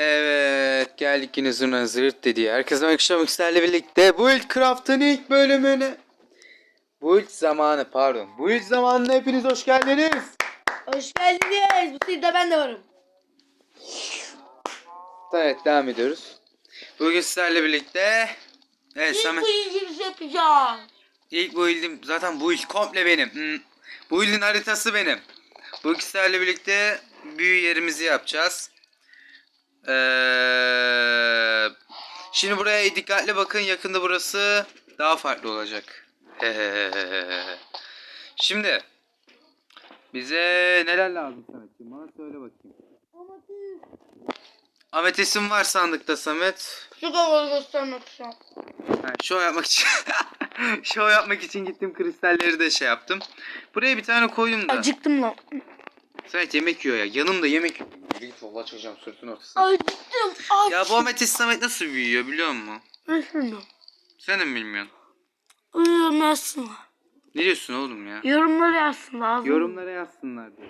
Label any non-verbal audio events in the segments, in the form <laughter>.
Evet geldik yine zurna zırt dedi. Herkese akşam sizlerle birlikte Build Craft'ın ilk bölümüne. Build zamanı pardon. Build zamanına hepiniz hoş geldiniz. Hoş geldiniz. Bu sırada ben de varım. Evet devam ediyoruz. Bugün sizlerle birlikte Evet İlk Samet kuyucumuzu yapacağız. ilk build'im zaten build komple benim. Hmm. Build'in haritası benim. Bugün sizlerle birlikte büyü yerimizi yapacağız. Ee, şimdi buraya dikkatli bakın. Yakında burası daha farklı olacak. şimdi bize neler lazım Samet'ciğim? Bana söyle bakayım. Ametesim var sandıkta Samet. Şu kavalı göstermek için. Ha, show yapmak için <laughs> show yapmak için gittim kristalleri de şey yaptım. Buraya bir tane koydum da. Acıktım lan. Samet yemek yiyor ya. Yanımda yemek yiyor. Yürü Git valla açacağım sırtın ortasına. Ya bu ametist Samet nasıl büyüyor biliyor musun? Nasıl? Sen de mi bilmiyorsun? Uyuyorum yazsınlar. Ne diyorsun oğlum ya? Yorumları yazsınlar. ağzını. Yorumlara yazsınlar diyor.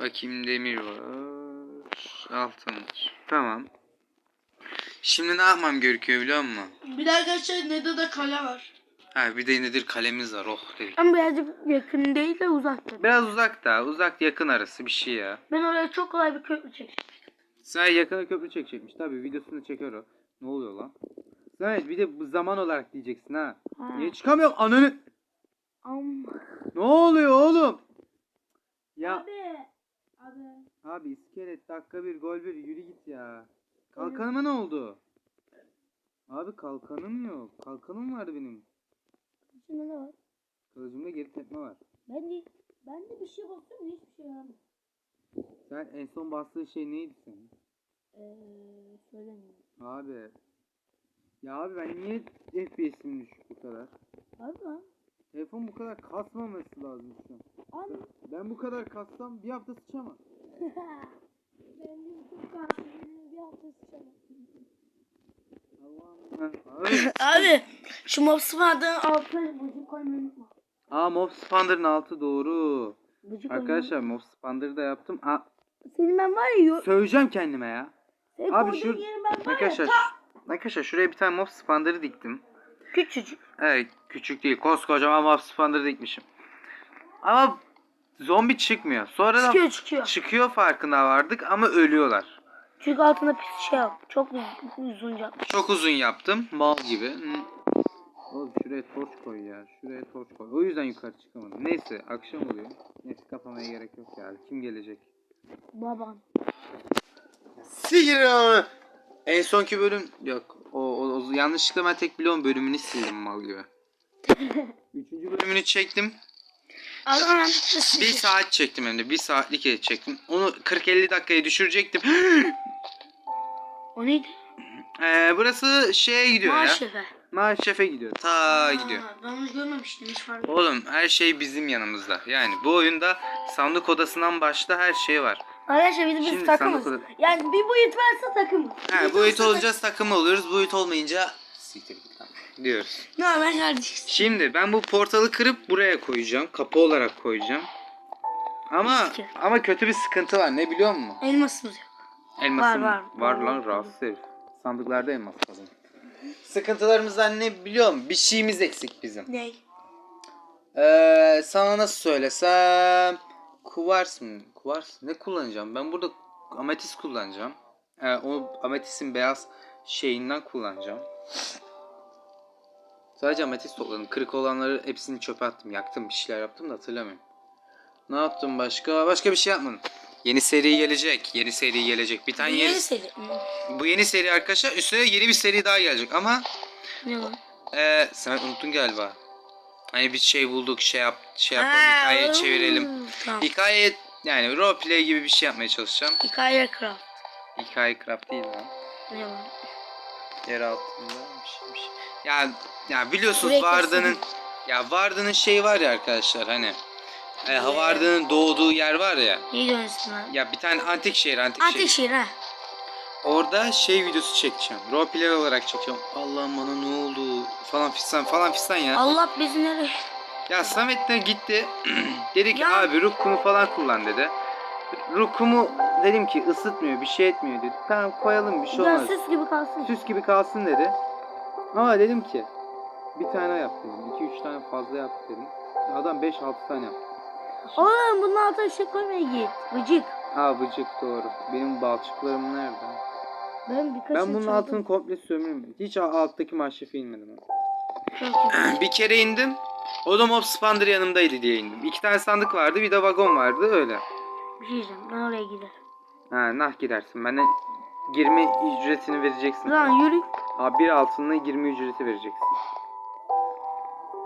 Bakayım demir var. Altın var. Tamam. Şimdi ne yapmam gerekiyor biliyor musun? Bir de arkadaşlar Nedo'da da kale var. Ha bir de nedir kalemiz var. Oh dedik. Ama birazcık yakın değil de uzakta. Biraz uzakta. Uzak yakın arası bir şey ya. Ben oraya çok kolay bir köprü çekeceğim. Sen yakına köprü çekecekmiş. Tabi videosunu çeker o. Ne oluyor lan? Samet bir de bu zaman olarak diyeceksin ha. Ha. Niye çıkamıyorum ananı? Amma. Ne oluyor oğlum? Ya Abi. Abi. abi iskelet dakika bir gol bir yürü git ya. Kalkanıma ne oldu? Abi kalkanım yok. Kalkanım var benim. İçinde ne var? Kılıcımda geri tepme var. Ben de, ben de bir şey basıyorum hiçbir şey yaramıyor. Sen en son bastığın şey neydi senin? Eee söylemiyorum. Abi. Ya abi ben niye FPS'im düşük bu kadar? Abi lan. Telefon bu kadar kasmaması lazım şu an. Abi. Ben bu kadar kassam bir hafta sıçamam. ben YouTube kanalını bir hafta sıçamam. <laughs> Abi. Şu mops'un adını altına bıcık koymayı unutma. Aa Mob Spander'ın altı doğru. Bıcık Arkadaşlar Mob Spander'ı da yaptım. Aa, Senin ben var ya yok. söyleyeceğim kendime ya. Senin Abi koyduğun şu- yerin ben var ya. Arkadaşlar, ta- arkadaşlar şuraya bir tane Mob Spander'ı diktim. Küçücük. Evet küçük değil koskocaman Mob Spander'ı dikmişim. Ama zombi çıkmıyor. Sonradan Çıkıyor çıkıyor. çıkıyor farkına vardık ama ölüyorlar. Çünkü altında pis şey yap. Çok uzun, yapmış. Çok uzun yaptım. Mal gibi. Hı. Oğlum şuraya torç koy ya. Şuraya torç koy. O yüzden yukarı çıkamadım. Neyse akşam oluyor. Neyse kapamaya gerek yok yani. Kim gelecek? Baban. Sihir onu. En sonki bölüm yok. O, o, o yanlışlıkla ben tek bloğun bölümünü sildim mal gibi. <laughs> Üçüncü bölümünü çektim. Bir saat çektim hem de. Bir saatlik çektim. Onu 40-50 dakikaya düşürecektim. <gasps> O neydi? Ee, burası şeye gidiyor ya. Maaşefe. Masterchef'e gidiyor. Ta gidiyor. Ben onu görmemiştim hiç fark Oğlum her şey bizim yanımızda. Yani bu oyunda sandık odasından başta her şey var. Arkadaşlar biz, biz Şimdi takımız. sandık Yani bir boyut varsa takımız. Ha, boyut olsa olacağız takım oluyoruz. Boyut olmayınca siktir git lan diyoruz. Normal kardeşiz. Şimdi ben bu portalı kırıp buraya koyacağım. Kapı olarak koyacağım. Ama Peki. ama kötü bir sıkıntı var. Ne biliyor musun? Elmasımız yok. Elmasım Var, var, var. lan rahatsız herif. Sandıklarda elmas kalın. Sıkıntılarımızdan ne biliyor musun? Bir şeyimiz eksik bizim. Ney? Ee, sana nasıl söylesem kuvars mı? Kuvars ne kullanacağım? Ben burada ametis kullanacağım. Ee, o ametisin beyaz şeyinden kullanacağım. Sadece ametis topladım. Kırık olanları hepsini çöpe attım. Yaktım bir şeyler yaptım da hatırlamıyorum. Ne yaptım başka? Başka bir şey yapmadım. Yeni seri gelecek. Yeni seri gelecek. Bir tane Bu yeni, seri. Hmm. bu yeni seri arkadaşlar. Üstüne yeni bir seri daha gelecek ama Ne var? ee, sen unuttun galiba. Hani bir şey bulduk, şey yap, şey yapalım, Ha, hikayeyi hmm, çevirelim. Tamam. Hikaye yani roleplay gibi bir şey yapmaya çalışacağım. Hikaye craft. Hikaye craft değil lan. Ne var? Yer altında bir şey bir şey. Ya ya biliyorsunuz Burayı Varda'nın ya Varda'nın şeyi var ya arkadaşlar hani e, Varda'nın doğduğu yer var ya. İyi dönüyorsun lan. Ya bir tane antik şehir, antik, şehir. Antik şehir ha. Orada şey videosu çekeceğim. Roleplay olarak çekeceğim. Allah'ım bana ne oldu falan fistan falan fistan ya. Allah bizi nereye? Ya Samet de gitti. <clears throat> dedi ki Ya. abi ruh kumu falan kullan dedi. Ruh kumu dedim ki ısıtmıyor bir şey etmiyor dedi. Tamam koyalım bir şey olmaz. süs gibi kalsın. Süs gibi kalsın dedi. Ama dedim ki bir tane yap dedim. 2-3 tane fazla yap dedim. Adam 5-6 tane yaptı. Oğlum bunun altına bir şey koymaya git. Gıcık. Aa bıcık doğru. Benim balçıklarım nerede? Ben birkaç Ben bunun altını komple sömürüm. Hiç alttaki maşrefe inmedim. bir kere indim. O da Mob Spandır yanımdaydı diye indim. İki tane sandık vardı bir de vagon vardı öyle. Bir şey diyeceğim. Ben oraya giderim. Ha nah gidersin. Bana girme ücretini vereceksin. Lan yürü. Abi bir altınla girme ücreti vereceksin.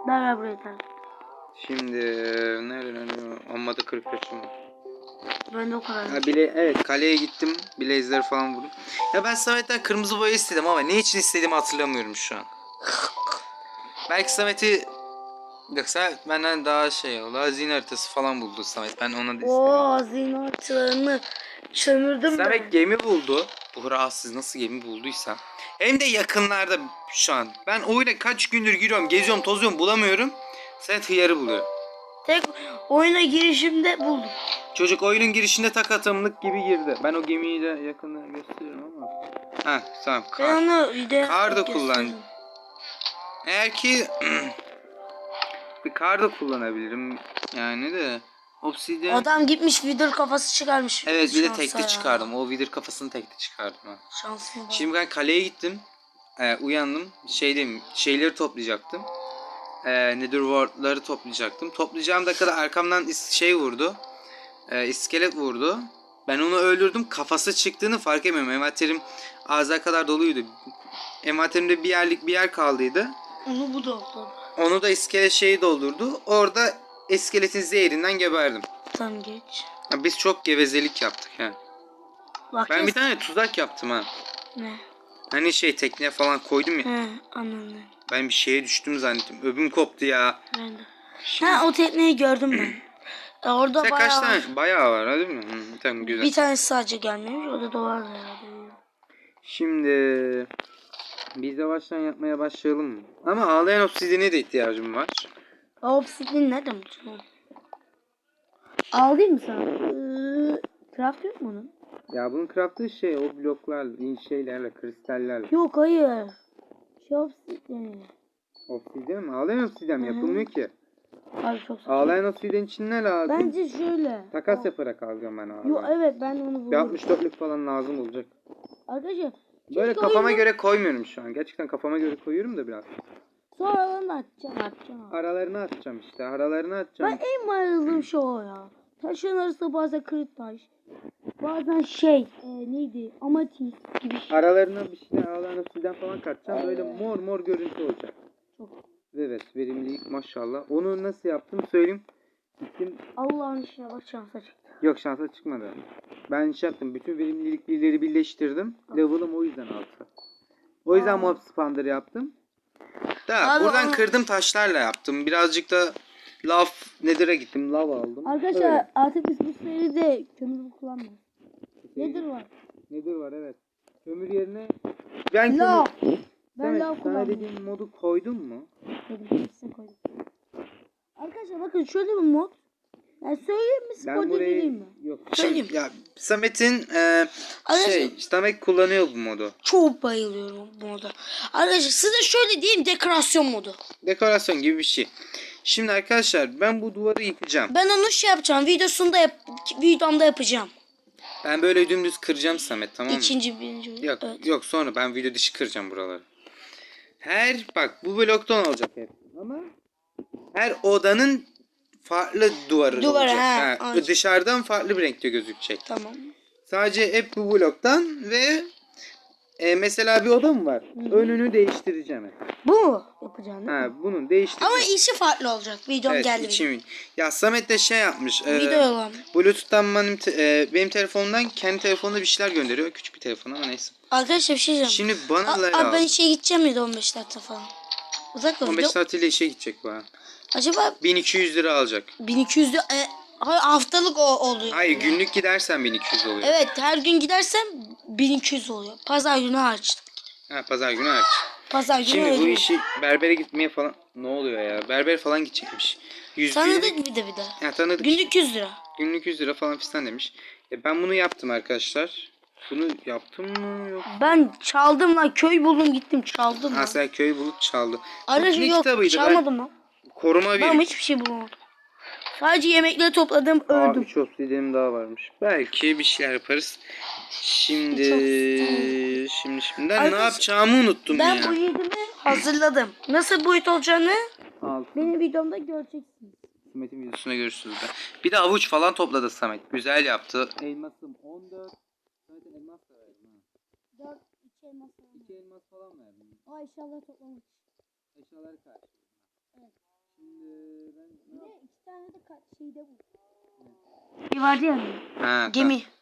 Ben ver buraya tamam. Şimdi nerede? Amma da kırık kaçım var. Ben de o kadar. Ha bile evet kaleye gittim. Bilezleri falan vurdum. Ya ben Samet'ten kırmızı boya istedim ama ne için istediğimi hatırlamıyorum şu an. Belki Samet'i Yok Samet benden daha şey oldu. Hazine haritası falan buldu Samet. Ben ona da istedim. Oo zinatlarını çömürdüm ben. Samet gemi buldu. Bu rahatsız nasıl gemi bulduysa. Hem de yakınlarda şu an. Ben oyuna kaç gündür giriyorum, geziyorum, tozuyorum bulamıyorum. Samet hıyarı buluyor. Tek oyuna girişimde buldum. Çocuk oyunun girişinde tak atımlık gibi girdi. Ben o gemiyi de yakında gösteririm ama. Ha tamam. Ben Kar. onu video Kar da kullan. Eğer ki <clears throat> bir kar da kullanabilirim. Yani de obsidian. Adam gitmiş vidur kafası çıkarmış. Evet bir de ya. çıkardım. O vidir kafasını tekte çıkardım. Ha. Şansına bak. Şimdi ben kaleye gittim. Ee, uyandım. Şeydeyim. Şeyleri toplayacaktım. Ee, Netherworld'ları toplayacaktım. Toplayacağım dakikada arkamdan şey vurdu. Ee, iskelet vurdu. Ben onu öldürdüm. Kafası çıktığını fark etmiyorum. Envanterim ağza kadar doluydu. Envanterimde bir yerlik bir yer kaldıydı. Onu bu da oldu. Onu da iskelet şeyi doldurdu. Orada iskeletin zehrinden geberdim. Tam geç. Ya biz çok gevezelik yaptık yani. Bak Ben bir tane tuzak yaptım ha. Ne? Hani şey tekneye falan koydum ya. He anladım. Ben bir şeye düştüm zannettim. Öbüm koptu ya. Ben de. Şimdi, Ha o tekneyi gördüm ben. <clears throat> E, orada Sen bayağı kaç var. tane? Bayağı var değil mi? Hı, tamam güzel. Bir tanesi sadece gelmemiş. O da dolar herhalde. Şimdi biz yavaştan yapmaya başlayalım mı? Ama ağlayan obsidiyene de ihtiyacım var. O obsidin nereden buldun oğlum? Aldın mı sana? Ee, craft yok mu onun? Ya bunun craft'ı şey o bloklar, şeylerle, kristallerle. Yok hayır. Şey obsidin. Obsidiyen mi? Ağlayan obsidiyen mi? Hı hı. Yapılmıyor ki. Abi çok saçma. Ağlayan obsidiyen için ne lazım? Bence şöyle. Takas yaparak alacağım ben ağlayan. Yo evet ben onu Bir bulurum. 64'lük falan lazım olacak. Arkadaşlar. Böyle kafama oyunu- göre koymuyorum şu an. Gerçekten kafama göre koyuyorum da biraz. Sonralarını atacağım atacağım. Aralarını atacağım işte. Aralarını atacağım. Ben en bayıldığım şey o ya. Taşın arasında bazen kırık taş. Bazen şey e, neydi amatist gibi. Aralarına bir şeyler ağlayan obsidiyen falan katacağım. Böyle mor mor görüntü olacak. Çok. Evet verimlilik maşallah. Onu nasıl yaptım söyleyeyim. Gittim. Allah'ın işine bak şansa çıktı. Yok şansa çıkmadı. Ben şey yaptım. Bütün verimlilikleri birleştirdim. Level'ım o yüzden altı. O yüzden mob spander yaptım. Da Abi buradan kırdım taşlarla yaptım. Birazcık da lav nedir'e gittim. Lav aldım. Arkadaşlar Öyle. artık biz bu seride kömür kullanmıyoruz. Nedir var? Nedir var evet. Kömür yerine ben Lav. kömür... Ben lav sana kullanmıyorum. dediğim modu koydun mu? Dedim hepsini koydum. Arkadaşlar bakın şöyle bir mod. Ben söyleyeyim mi? Ben Spoiler burayı vereyim mi? yok. Söyleyeyim. Ya Samet'in e, Arkadaşlar şey Samet kullanıyor bu modu. çok bayılıyorum bu moda. Arkadaşlar size şöyle diyeyim dekorasyon modu. Dekorasyon gibi bir şey. Şimdi arkadaşlar ben bu duvarı yıkacağım. Ben onu şey yapacağım. Videosunda yap videomda yapacağım. Ben böyle dümdüz kıracağım Samet tamam mı? İkinci birinci. Yok Evet. yok sonra ben video dışı kıracağım buraları. Her bak bu bloktan olacak hep. Ama her odanın farklı duvarı Duvarı, olacak. ha, Ha, dışarıdan farklı bir renkte gözükecek. Tamam. Sadece hep bu bloktan ve e, mesela bir oda mı var? Hı hı. Önünü değiştireceğim. Bu mu yapacağım? Ha bunun değiştireceğim. Ama içi farklı olacak. Videom evet, geldi benim. içim- Ya Samet de şey yapmış. e, Video olan. Bluetooth'tan benim, te- e, benim telefonumdan kendi telefonuna bir şeyler gönderiyor. Küçük bir telefon ama neyse. Arkadaşlar bir şey diyeceğim. Şimdi bana A- abi ben işe gideceğim miydi 15 dakika falan? Uzak mı? 15 Yok. saatiyle işe gidecek bu ha. Acaba 1200 lira alacak. 1200 lira- e, haftalık o oluyor. Hayır günlük gidersen 1200 oluyor. Evet her gün gidersem 1200 oluyor. Pazar günü hariç. Ha, pazar günü aç. Pazar günü Şimdi bu ödüyorum. işi berbere gitmeye falan ne oluyor ya? Berber falan gidecekmiş. Yüz Tanıdık bir de bir de. Ya tanıdık. Günlük 100 lira. Günlük 100 lira falan fistan demiş. E ben bunu yaptım arkadaşlar. Bunu yaptım mı yok? Ben çaldım lan köy buldum gittim çaldım Ha lan. sen köy bulup çaldı. Aracı ne yok kitabıydı? Ben- çalmadım lan. Koruma bir. Ben hiçbir şey bulamadım. Sadece yemekleri topladım öldüm. üç obsidiyenim daha varmış. Belki bir şeyler yaparız. Şimdi şimdi şimdi ben ne Arkadaş, yapacağımı unuttum Ben ya. bu yedimi hazırladım. Nasıl boyut olacağını Al. benim videomda göreceksiniz. Samet'in videosuna görüşürüz de. Bir de avuç falan topladı Samet. Güzel yaptı. Elmasım 14. Samet'e elmas da verdim ha. 4 2 elmas falan. İki elmas falan verdim. O eşyaları toplamak. Eşyaları karşı. Evet. Şimdi ben ne Bir de yapayım? iki tane de ka- şeyde bu. Bir vardı ya. Ha, Gemi. tamam.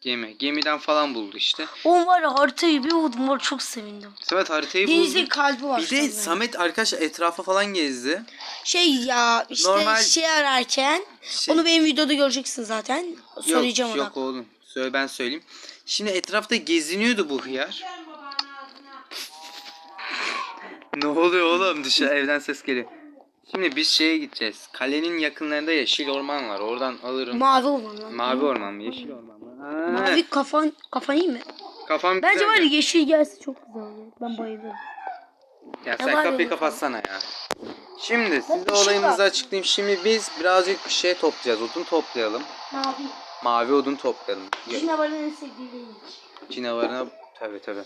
Gemi. Gemiden falan buldu işte. O var ya haritayı bir buldum var çok sevindim. Samet haritayı Denizin buldu. kalbi var. Bir de sanırım. Samet arkadaşlar etrafa falan gezdi. Şey ya işte Normal- şey ararken Şey- onu benim videoda göreceksin zaten. Söyleyeceğim yok, ona. Yok oğlum. Söyle ben söyleyeyim. Şimdi etrafta geziniyordu bu hıyar. ne oluyor oğlum? Dışarı evden ses geliyor. Şimdi biz şeye gideceğiz. Kalenin yakınlarında yeşil orman var. Oradan alırım. Mavi lan. Mavi orman mı? Yeşil orman mı? Ha, Mavi kafan kafan iyi mi? Kafam Bence güzel var ya mi? yeşil gelse çok güzel olur. Ben bayılırım. Ya sen var kapıyı kapatsana ya. Şimdi size ışık olayımızı var. açıklayayım. Şimdi biz birazcık bir şey toplayacağız. Odun toplayalım. Mavi. Mavi odun toplayalım. Cinavarın sevdiği. Cinavarına tabi tabi.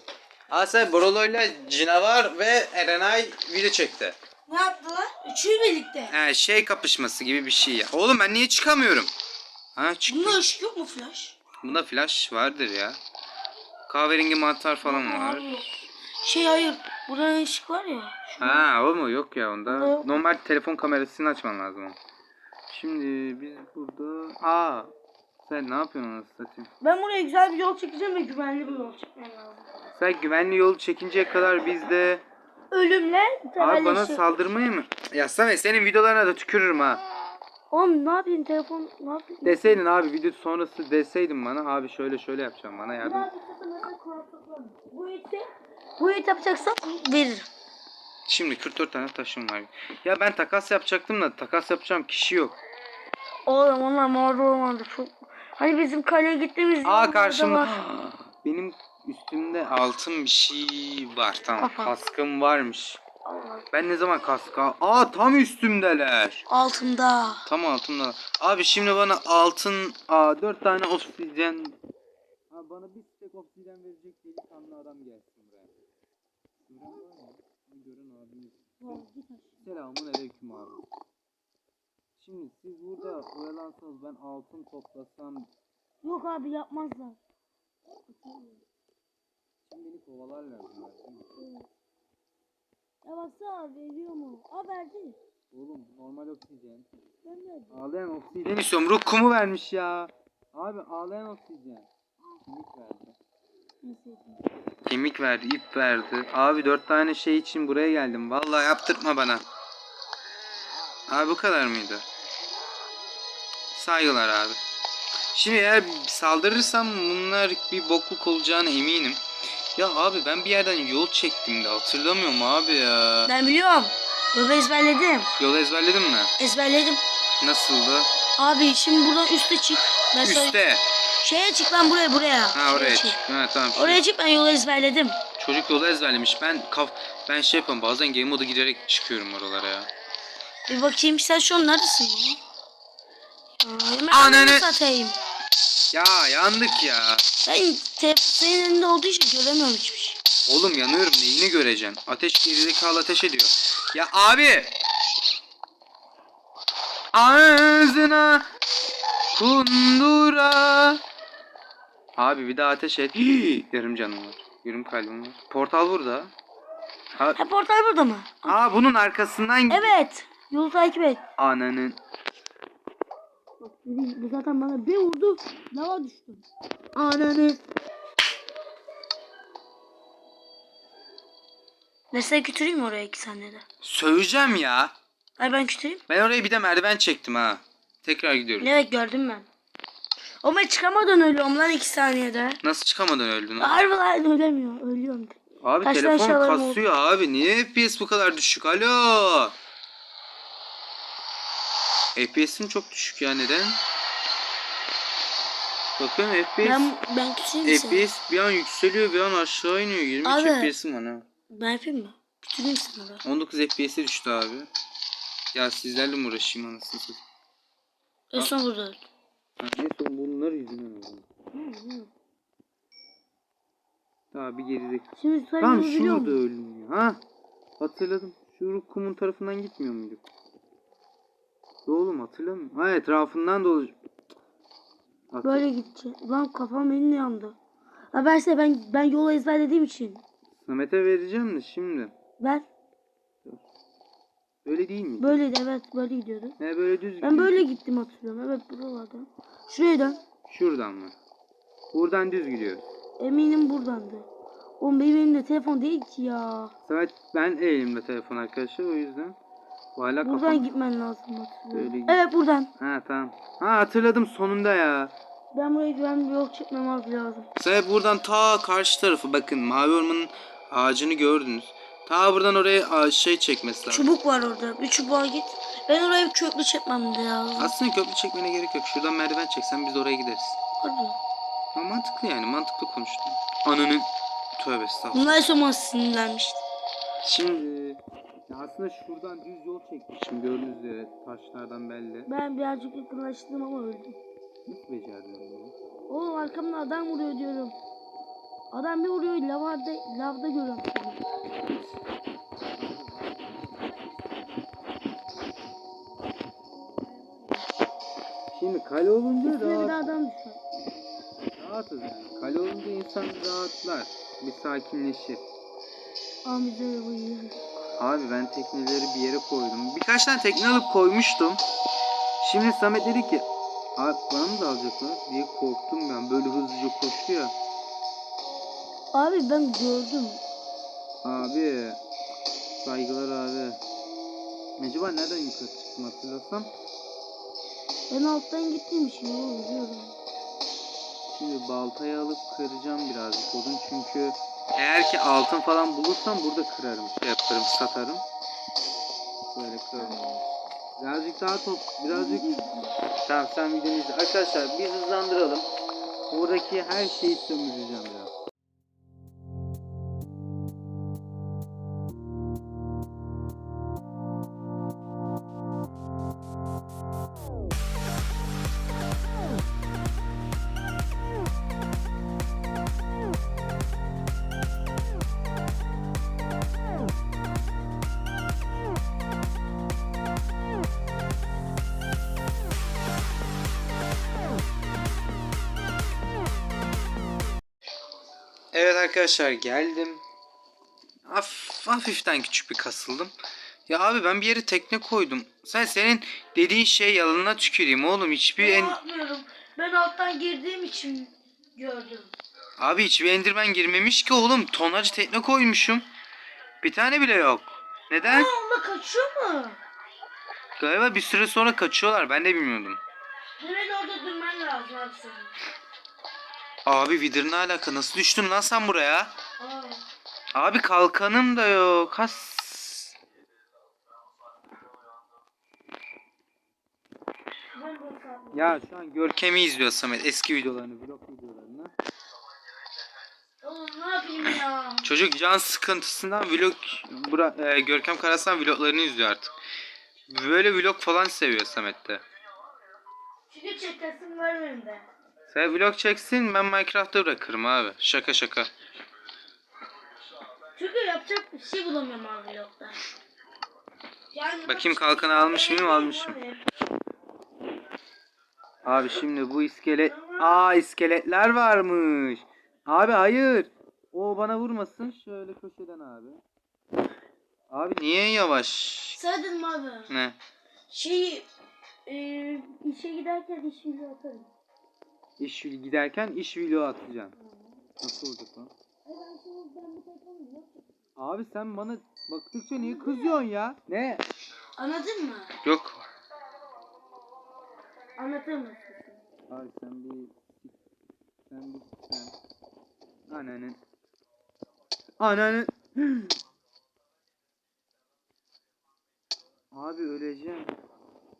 Asel Borolo'yla Cinavar ve Erenay video çekti. Ne yaptılar? Üçü birlikte. He şey kapışması gibi bir şey ya. Oğlum ben niye çıkamıyorum? Ha çıktım. Bunda ışık yok mu flash? Bunda flash vardır ya. Kahverengi mantar falan var. Abi, Şey hayır. Buranın ışık var ya. Ha o mu? Yok ya onda. Yok. Normal telefon kamerasını açman lazım. Şimdi biz burada... Aa! Sen ne yapıyorsun anasını satayım? Ben buraya güzel bir yol çekeceğim ve güvenli bir yol çekmem lazım. Sen güvenli yolu çekinceye kadar biz de... Ölümle Abi bana temelleşir. saldırmaya mı? Ya Samet senin videolarına da tükürürüm ha. Oğlum ne yapayım telefon ne yapayım? Deseydin abi video sonrası deseydin bana abi şöyle şöyle yapacağım bana yardım. Bu eti, bu eti yapacaksan veririm. Şimdi 44 tane taşım var. Ya ben takas yapacaktım da takas yapacağım kişi yok. Oğlum onlar mağdur olmadı çok. Hani bizim kaleye gittiğimiz Aa karşımda. var. Benim üstümde altın bir şey var tamam. Aha. Kaskım varmış. Ben ne zaman kask al- Aa tam üstümdeler. Altında. Tam altımda. Abi şimdi bana altın aa 4 tane obsidyen. Abi bana bir tek obsidyen verecek delikanlı adam gelsin buraya. Gören var mı? Gören abimiz. Selamun aleyküm abi. Şimdi siz burada oyalansanız ben altın toplasam Yok abi yapmazlar. Beni kovalarlar bunlar? Ya baksana veriyor mu? Aa verdi. Oğlum normal obsidyen. Ben verdim. Ağlayan obsidyen istiyorum. Ruh kumu vermiş ya. Abi ağlayan obsidyen. Kemik verdi. Kemik verdi, ip verdi. Abi dört tane şey için buraya geldim. Vallahi yaptırtma bana. Abi bu kadar mıydı? Saygılar abi. Şimdi eğer saldırırsam bunlar bir bokluk olacağına eminim. Ya abi ben bir yerden yol çektim de hatırlamıyorum abi ya. Ben biliyorum. Yolu ezberledim. Yolu ezberledin mi? Ezberledim. Nasıldı? Abi şimdi buradan üste çık. Ben sana- Üste. Şeye çık lan buraya buraya. Ha Şeye oraya çık. çık. Ha tamam. Oraya çık ben yolu ezberledim. Çocuk yolu ezberlemiş. Ben kaf ben şey yapıyorum. Bazen game moda giderek çıkıyorum oralara ya. Bir bakayım sen şu an neredesin hemen ananı satayım. Ya yandık ya. Ben senin elinde olduğu için göremiyorum hiçbir şey. Oğlum yanıyorum neyini göreceksin? Ateş gerizekalı ateş ediyor. Ya abi. Ağzına kundura. Abi bir daha ateş et. Hii, yarım canım var. Yarım kalbim var. Portal burada. Ha, Ha portal burada mı? aa bunun arkasından. Evet. Yolu takip et. Ananın. Bak bu zaten bana bir vurdu. Lava düştüm. Ananı. Mesela götüreyim mi oraya iki saniyede? Söveceğim ya. Ay ben götüreyim. Ben oraya bir de merdiven çektim ha. Tekrar gidiyorum. Evet gördüm ben. O ben çıkamadan ölüyorum lan iki saniyede. Nasıl çıkamadan öldün? lan? Harbi lan ölemiyor. Ölüyorum. Abi Taştan telefon kasıyor abi. Niye FPS bu kadar düşük? Alo. FPS'im çok düşük ya neden? Bakın FPS. Ben ben sana? FPS bir an yükseliyor bir an aşağı iniyor. 23 Abi. FPS'im var ha. Ben yapayım mı? Küseyim sana da. 19 FPS'e düştü abi. Ya sizlerle mi uğraşayım anasını satayım. En son burada öldüm. Ha, neyse bunlar yüzünden oldu. Daha bir gerizek. Şimdi sen Tamam biliyor şurada musun? öldüm ya. Ha hatırladım. Şu kumun tarafından gitmiyor muyduk? Yo Oğlum hatırlamıyorum. Ha etrafından. Hatır- Böyle gideceğim. Lan kafam benim yandı. Ha verse ben ben yola ezberlediğim için. Samet'e vereceğim de şimdi. Ver. Böyle değil mi? Böyleydi evet böyle gidiyordu. He böyle düz Ben gidiyor. böyle gittim hatırlıyorum. Evet buralardan. Şuraya dön. Şuradan mı? Buradan düz gidiyoruz. Eminim buradandı. Oğlum benim elimde telefon değil ki ya. Samet ben elimde telefon arkadaşlar o yüzden. Hala Buradan kafam. gitmen lazım hatırlıyorum. Böyle git. Evet buradan. Ha tamam. Ha hatırladım sonunda ya. Ben buraya güvenli bir yol çekmem az lazım. Samet buradan ta karşı tarafı bakın mavi ormanın ağacını gördünüz. Ta buradan oraya şey çekmesi lazım. Çubuk var orada. Bir çubuğa git. Ben oraya bir köklü çekmem lazım. Aslında köprü çekmene gerek yok. Şuradan merdiven çeksen biz oraya gideriz. Harbi. Ama mantıklı yani mantıklı konuştum. Ananın tövbe estağfurullah. Bunlar en son bana sinirlenmişti. Şimdi ya aslında şuradan düz yol çekmişim gördüğünüz üzere taşlardan belli. Ben birazcık yakınlaştım ama öldüm. Nasıl becerdin bunu? Oğlum arkamda adam vuruyor diyorum. Adam bir vuruyor lavada, lavda görüyorum seni. Şimdi kale olunca Üstüne bir de rahat, adam düşüyor. rahatız yani. Kale olunca insan rahatlar. Bir sakinleşir. Arabayı yiyor. Abi ben tekneleri bir yere koydum. Birkaç tane tekne alıp koymuştum. Şimdi Samet dedi ki Abi bana mı dalacaklar diye korktum ben. Böyle hızlıca koştu ya. Abi ben gördüm. Abi saygılar abi. Acaba nereden yukarı çıktım hatırlasam. Ben alttan için oğlum biliyorum. Şimdi baltayı alıp kıracağım birazcık odun çünkü eğer ki altın falan bulursam burada kırarım. Şey yaparım satarım. Böyle kırarım. Birazcık daha top birazcık Tamam sen videonu. Arkadaşlar bir hızlandıralım. Buradaki her şeyi sömüreceğim biraz. Arkadaşlar geldim. Haf, hafiften küçük bir kasıldım. Ya abi ben bir yere tekne koydum. Sen senin dediğin şey yalanına tüküreyim oğlum. Hiçbir en... yapmıyorum. Ben alttan girdiğim için gördüm. Abi hiçbir endirmen girmemiş ki oğlum. Tonacı tekne koymuşum. Bir tane bile yok. Neden? Aa onda kaçıyor mu? Galiba bir süre sonra kaçıyorlar. Ben de bilmiyordum. Demek orada durman lazım abi senin. Abi Wither ne alaka? Nasıl düştün lan sen buraya? Abi kalkanım da yok. Has. Ya şu an Görkem'i izliyor Samet. Eski videolarını, vlog videolarını. Oğlum ne yapayım ya? Çocuk can sıkıntısından vlog bura, e, Görkem Karaslan vloglarını izliyor artık. Böyle vlog falan seviyor Samet de. Çünkü çekesim var önümde. Sen vlog çeksin ben Minecraft'ta bırakırım abi. Şaka şaka. Çünkü yapacak bir şey bulamıyorum abi yokta. Yani Bakayım kalkanı almış mıyım? Almışım. Abi şimdi bu iskelet... Aa iskeletler varmış. Abi hayır. O bana vurmasın. Şöyle köşeden abi. Abi niye yavaş? Söyledim abi. Ne? Şeyi Ee, işe giderken işimizi atarım. İş giderken iş vlogu atacağım. Nasıl olacak lan? Abi sen bana baktıkça niye kızıyorsun ya? Ne? anladın mı? Yok. Anlatır mısın? Abi sen bir sen bir sen ananın ananın Abi öleceğim.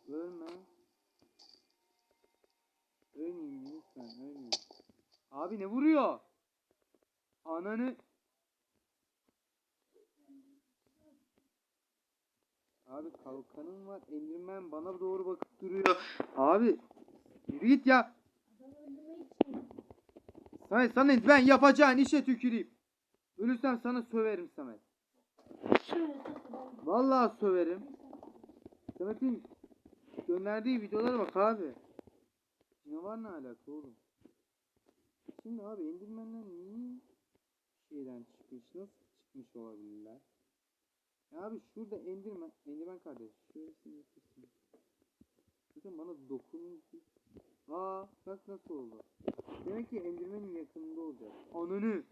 Ölme. Ölmeyeyim mi? Lütfen ölme. Abi ne vuruyor? Ananı. Abi kalkanım var. Enderman bana doğru bakıp duruyor. Abi yürü git ya. Samet sana ben yapacağın işe tüküreyim. Ölürsem sana söverim Samet. Vallahi söverim. Samet'in gönderdiği videolara bak abi. Canavar ne alaka oğlum? Şimdi abi Enderman'ler niye şeyden çıkmış? Nasıl çıkmış olabilirler? Ya abi şurada Enderman, Enderman kardeş. Şurasını yapıyorsun. Zaten bana dokununca... Aa bak nasıl oldu. Demek ki Enderman'in yakınında olacak. Ananı!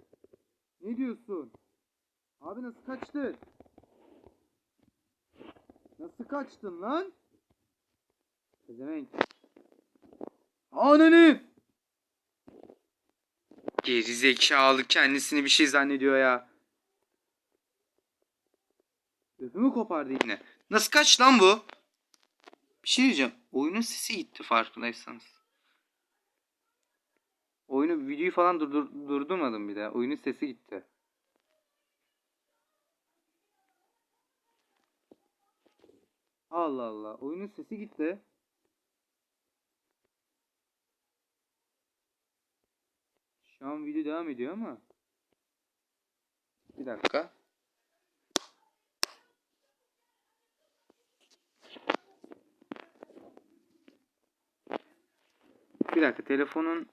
Ne diyorsun? Abi nasıl kaçtı? Nasıl kaçtın lan? Pezevenk. Ananı! Geri zekalı kendisini bir şey zannediyor ya. Öpümü kopardı yine. Nasıl kaç lan bu? Bir şey diyeceğim. Oyunun sesi gitti farkındaysanız. Oyunu videoyu falan durdur, durdurmadım bir daha. Oyunun sesi gitti. Allah Allah. Oyunun sesi gitti. Şu an video devam ediyor ama. Bir dakika. Bir dakika telefonun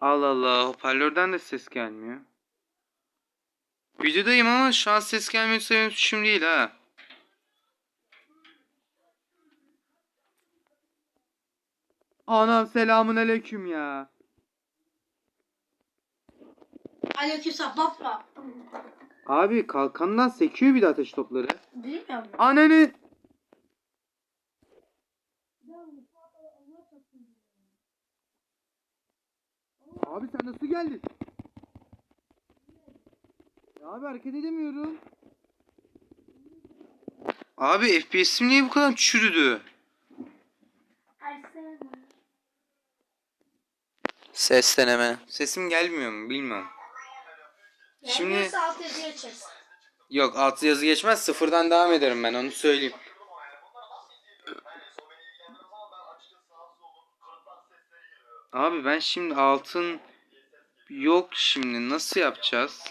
Allah Allah hoparlörden de ses gelmiyor. Videodayım ama şu an ses gelmiyorsa benim suçum değil ha. Anam selamun aleyküm ya. Aleykümselam baba. Abi kalkandan sekiyor bir de ateş topları. Bilmiyor musun? Ananı. Abi sen nasıl geldin? Ya abi hareket edemiyorum. Abi FPS'im niye bu kadar çürüdü? Ses deneme. Sesim gelmiyor mu bilmiyorum. Şimdi- Şimdi... alt yazı geçeriz. Yok alt yazı geçmez sıfırdan devam ederim ben onu söyleyeyim. Abi ben şimdi altın yok şimdi nasıl yapacağız?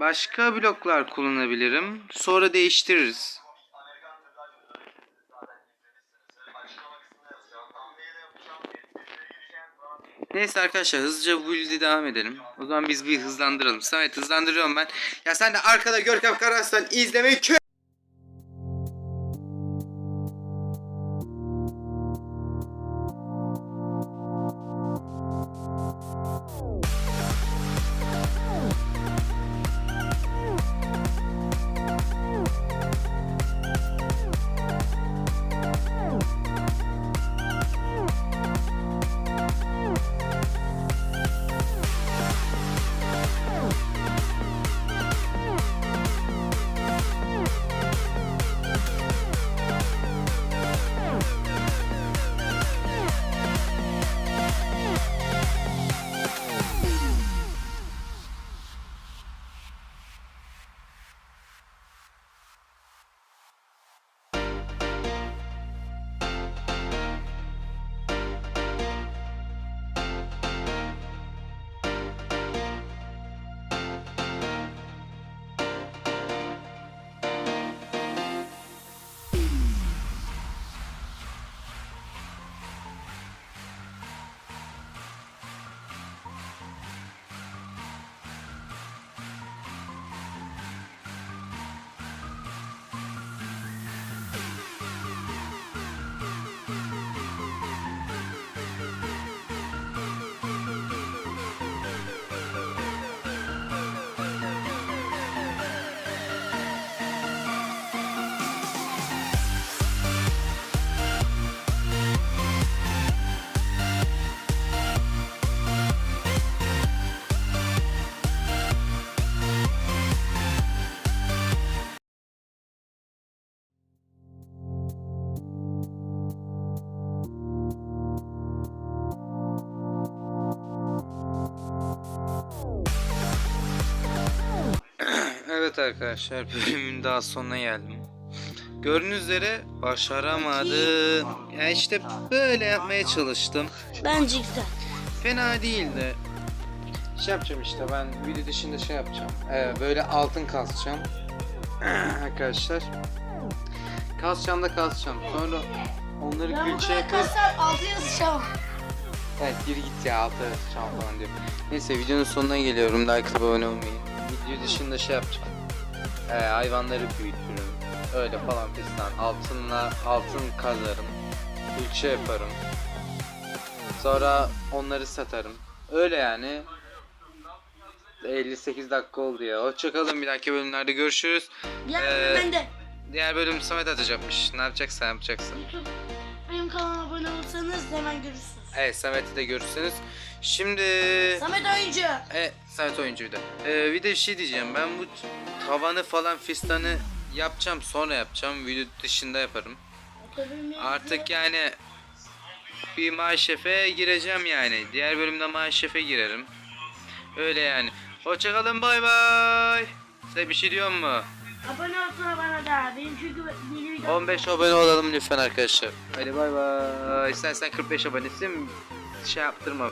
Başka bloklar kullanabilirim. Sonra değiştiririz. Neyse arkadaşlar hızlıca bu build'e devam edelim. O zaman biz bir hızlandıralım. Samet hızlandırıyorum ben. Ya sen de arkada Görkem Karaslan izlemeyi kö... Evet arkadaşlar <laughs> bölümün daha sonuna geldim. Gördüğünüz üzere başaramadım. Ya işte böyle yapmaya çalıştım. Bence güzel. Fena değildi. Şey yapacağım işte ben video dışında şey yapacağım. Ee, böyle altın kasacağım. <clears throat> arkadaşlar. Kasacağım da kasacağım. Sonra onları Ben bu külçe kadar yapıp... kasar altı yazacağım. Evet geri git ya altı çal falan diyor. Neyse videonun sonuna geliyorum. Like abone olmayı. Video dışında şey yapacağım. Ee, hayvanları büyütürüm. Öyle falan fistan. Altınla altın kazarım. Külçe yaparım. Sonra onları satarım. Öyle yani. 58 dakika oldu ya. Hoşçakalın bir dahaki bölümlerde görüşürüz. Diğer Ee, bölüm bende. Diğer bölüm Samet atacakmış. Ne yapacaksa yapacaksın. YouTube benim kanalıma abone olursanız hemen görürsünüz. Evet Samet'i de görürsünüz. Şimdi... Samet oyuncu. Evet, Samet oyuncuydu. Ee, bir de bir şey diyeceğim. Ben bu tavanı falan fistanı yapacağım. Sonra yapacağım. Video dışında yaparım. Artık yani bir Masterchef'e gireceğim yani. Diğer bölümde Masterchef'e girerim. Öyle yani. Hoşçakalın bay bay. Size bir şey diyor mu? Abone olsana bana da. Benim çünkü yeni video 15 abone olalım lütfen arkadaşlar. Hadi bay bay. Sen sen 45 abonesin. Şey yaptırma.